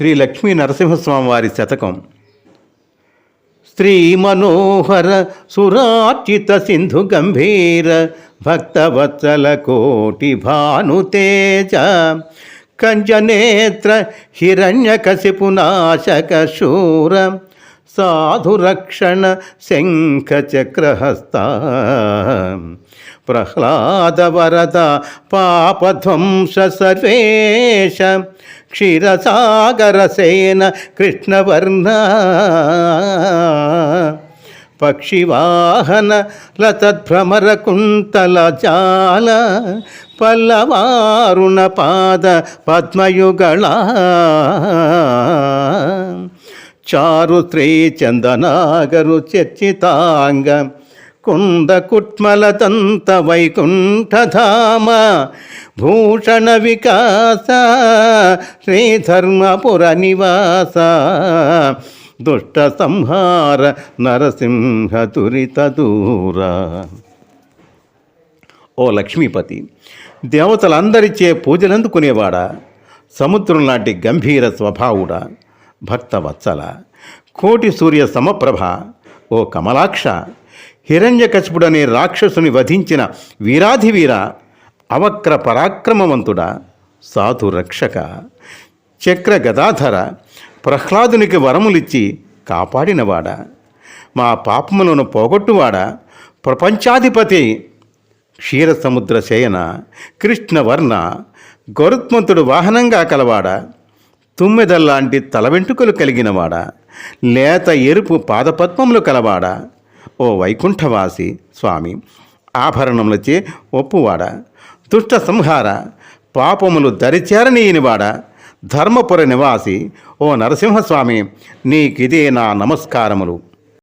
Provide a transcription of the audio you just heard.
శ్రీ లక్ష్మీ నరసింహస్వామి వారి శతకం. శ్రీ మనోహర సురార్చిత సింధు గంభీర భక్తవత్సల కోటి భానుతేజ కంజనేత్ర హిరణ్యకశిపునాశక శూర సాధురక్షణ శంఖ ప్రహ్లాదవరద పాపధ్వంస సర్వేశ క్షీరసాగరసేన కృష్ణవర్ణ పక్షివాహన లతద్భ్రమర జాల పల్లవారుణ పాద పద్మయుగళ చారు శ్రీ చందనాగరు చర్చితాంగ కుంద వైకుంఠధామ భూషణ వికాస శ్రీధర్మపుర నివాస దుష్ట సంహార నరసింహ దురిత దూర ఓ లక్ష్మీపతి దేవతలందరిచే పూజలందుకునేవాడా సముద్రం లాంటి గంభీర స్వభావుడా భక్తవత్సల కోటి సూర్య సమప్రభ ఓ కమలాక్ష హిరణ్యకశపుడనే రాక్షసుని వధించిన వీరాధివీర అవక్ర పరాక్రమవంతుడా? సాధు రక్షక చక్ర గదాధర ప్రహ్లాదునికి వరములిచ్చి కాపాడినవాడా? మా పాపములను పోగొట్టువాడా? ప్రపంచాధిపతి క్షీరసముద్ర శయన కృష్ణవర్ణ గరుత్మంతుడు వాహనంగా కలవాడా? తుమ్మెదల్లాంటి తల వెంట్రుకలు కలిగినవాడా? లేత ఎరుపు పాదపద్మములు కలవాడా? ఓ వైకుంఠవాసి స్వామి ఆభరణములచే ఒప్పువాడ? దుష్ట సంహార పాపములు దరిచేరనీయనివాడ ధర్మపుర నివాసి ఓ నరసింహస్వామి నీకిదే నా నమస్కారములు.